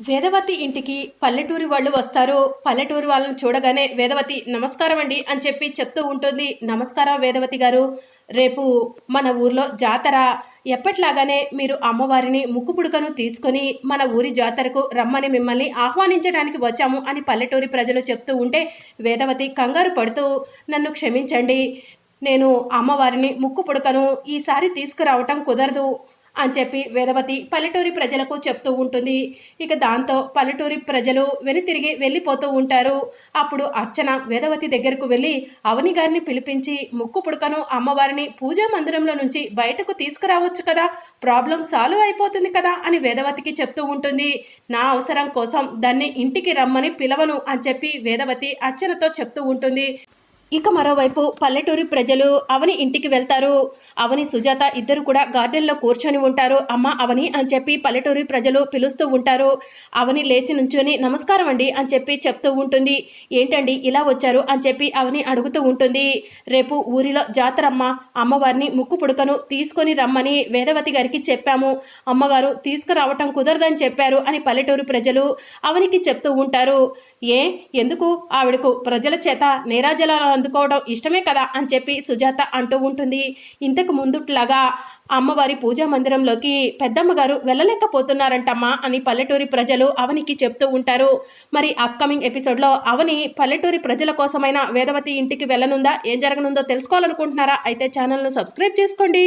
వేదవతి ఇంటికి పల్లెటూరి వాళ్ళు వస్తారు. పల్లెటూరి వాళ్ళని చూడగానే వేదవతి నమస్కారం అండి అని చెప్పి చెప్తూ ఉంటుంది. నమస్కారం వేదవతి గారు. రేపు మన ఊర్లో జాతర. ఎప్పట్లాగానే మీరు అమ్మవారిని ముక్కు పుడకను తీసుకొని మన ఊరి జాతరకు రమ్మని మిమ్మల్ని ఆహ్వానించడానికి వచ్చాము అని పల్లెటూరి ప్రజలు చెప్తూ ఉంటే వేదవతి కంగారు పడుతూ నన్ను క్షమించండి. నేను అమ్మవారిని ముక్కు పుడకను ఈసారి తీసుకురావటం కుదరదు. అని చెప్పి వేదవతి పల్లెటూరి ప్రజలకు చెప్తూ ఉంటుంది. ఇక దాంతో పల్లెటూరి ప్రజలు వెనుతిరిగి వెళ్ళిపోతూ ఉంటారు. అప్పుడు అర్చన వేదవతి దగ్గరకు వెళ్ళి అవని గారిని పిలిపించి ముక్కు పుడకను అమ్మవారిని పూజా మందిరంలో నుంచి బయటకు తీసుకురావచ్చు కదా ప్రాబ్లం సాల్వ్ అయిపోతుంది కదా అని వేదవతికి చెప్తూ ఉంటుంది. నా అవసరం కోసం దాన్ని ఇంటికి రమ్మని పిలవను అని చెప్పి వేదవతి అర్చనతో చెప్తూ ఉంటుంది. ఇక మరోవైపు పల్లెటూరి ప్రజలు అవని ఇంటికి వెళ్తారు. అవని సుజాత ఇద్దరు కూడా గార్డెన్లో కూర్చొని ఉంటారు. అమ్మ అవని అని చెప్పి పల్లెటూరి ప్రజలు పిలుస్తూ ఉంటారు. అవని లేచి నుంచొని నమస్కారం అండి అని చెప్పి చెప్తూ ఉంటుంది. ఏంటండి ఇలా వచ్చారు అని చెప్పి అవని అడుగుతూ ఉంటుంది. రేపు ఊరిలో జాతరమ్మ అమ్మవారిని ముక్కు పుడకను తీసుకొని రమ్మని వేదవతి గారికి చెప్పాము. అమ్మగారు తీసుకురావటం కుదరదని చెప్పారు అని పల్లెటూరు ప్రజలు అవనికి చెప్తూ ఉంటారు. ఏ? ఎందుకు? ఆవిడకు ప్రజల చేత నేరాజలాలు పొందుకోవడం ఇష్టమే కదా అని చెప్పి సుజాత అంటూ ఉంటుంది. ఇంతకు ముందుట్లాగా అమ్మవారి పూజా మందిరంలోకి పెద్దమ్మ గారు వెళ్ళలేకపోతున్నారంటమ్మా అని పల్లెటూరి ప్రజలు అవనికి చెప్తూ ఉంటారు. మరి అప్కమింగ్ ఎపిసోడ్లో అవని పల్లెటూరి ప్రజల కోసమైన వేదవతి ఇంటికి వెళ్ళనుందా? ఏం జరగనుందో తెలుసుకోవాలనుకుంటున్నారా? అయితే ఛానల్ను సబ్స్క్రైబ్ చేసుకోండి.